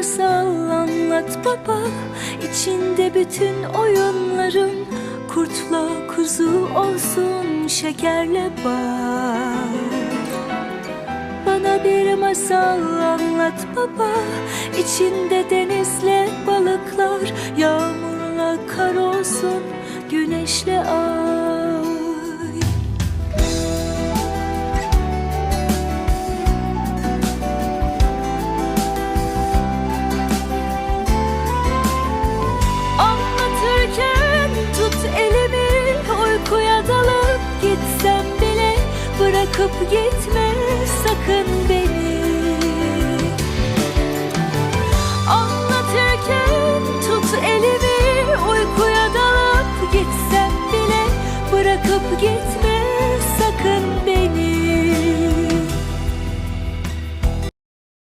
masal anlat baba. İçinde bütün oyunların Kurtla kuzu olsun şekerle bal Bana bir masal anlat baba. İçinde denizle balıklar Yağmurla kar olsun Güneşle ay Bırakıp gitme sakın.